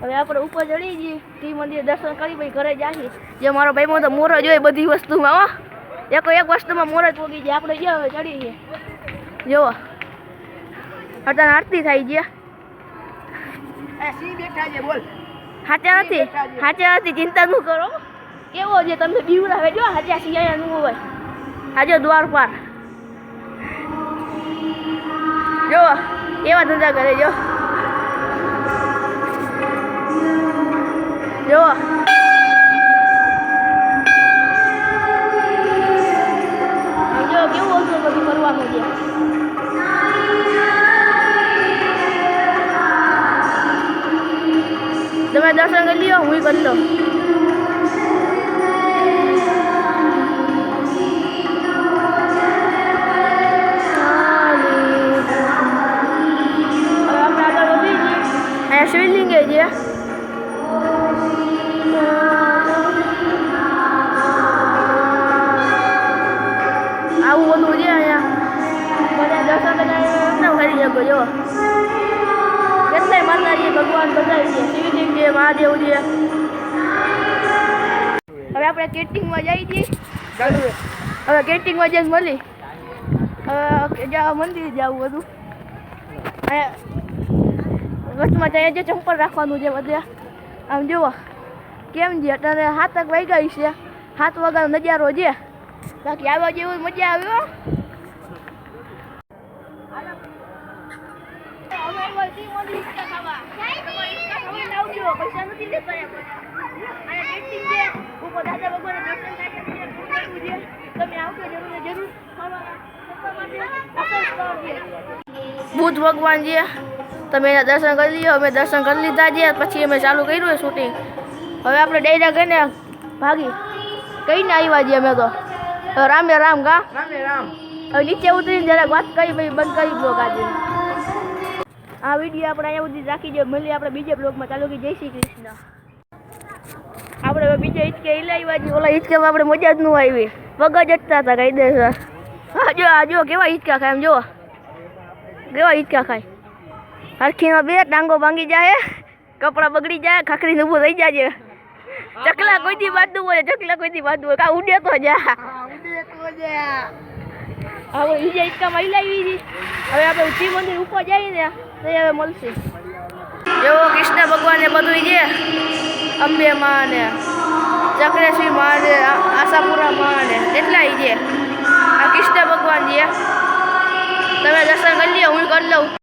હવે આપણે ઉપર ચડી જઈએ. તી મંદિર દર્શન કરી પછી ઘરે જાશી જે મારો ભાઈ તો મોર જ હોય બધી વસ્તુમાં હો. એક એક વસ્તુમાં મોર જ પોગી જાય. આપણે જો હવે ચડી જઈએ જુઓ. અત્યારે આરતી છે. બોલ. હાચા નથી. હાચા નથી. ચિંતા ન કરો. કેવો છે? તમને બીવડાવે જો. હાચા સિયાયા નું હોય. હાજો દ્વાર પાર. જો એવા ધંધા કરે જો જો. જો કેવું હશે બધું કરવાનું છે? તમે દર્શન કરી લ્યો હું કરી લઉં. શકો જો. કેટલાય માતાજી ભગવાન બધા છે શિવલિંગ છે મહાદેવ છે હવે આપણે કેટિંગમાં જઈ છીએ હવે કેટિંગમાં જઈને મળી હવે મંદિર જવું બધું વચમાં ત્યાં જે ચંપલ રાખવાનું છે બધે. આમ જુઓ, કેમ છે? અત્યારે હાથક વાગ્યા છે. હાથ વાગ્યાનો નજારો છે. બાકી આવવા જેવું મજા આવ્યો પૈસા નથી લેતા એમ. અને ટેસ્ટિંગ છે ઉપર દાદા ભગવાનના દર્શન થાય છે બીજે શું કરવું છે તમે આવશો જરૂર ને જરૂર ખાવાના બુદ્ધ ભગવાન છે તમે એના દર્શન કરી લ્યો અમે દર્શન કરી લીધા છે પછી અમે ચાલુ કર્યું શૂટિંગ હવે આપણે ડેરા કહીને ભાગી. કહીને આવ્યા છીએ અમે તો? હવે રામે રામ ગા રામ રામ. હવે નીચે ઉતરીને જરાક વાત કરી પછી બંધ કરી દો આજે આ વીડિયો આપણે અહીંયા સુધી રાખી દો. મળીએ આપણે બીજા બ્લોગમાં. ચાલુ કે જય શ્રી કૃષ્ણ. આપણે બીજા હિચકે હિલાવ્યા છીએ. ઓલા હિચકામાં આપણે મજા જ ન આવી. પગ જતા અટતા હતા કહી દે હા જો આ જો કેવા હિચકા ખાય એમ જો. કેવા હિચકા ખાય. હરખીમાં બે ટાંગો ભાંગી જાય કપડાં બગડી જાય ખાખરી ઊભું થઈ જાય ચકલા કોઈથી બાંધવું હોય ચકલા કોઈ દી બાંધવું હોય? કા ઉડે તો જા. તો છે હવે બીજા હિચકામાં હિલાવી હતી હવે આપણે શિવ મંદિર ઉપર જઈએ ને તો હવે મળશે જેવો કૃષ્ણ ભગવાન બધું છે અંબે માં ને ચક્રેશ્વરી ને આશાપુરા માં ને જે છે આ કૃષ્ણ ભગવાન છે તમે દર્શન કરી લો હું કરી લઉં.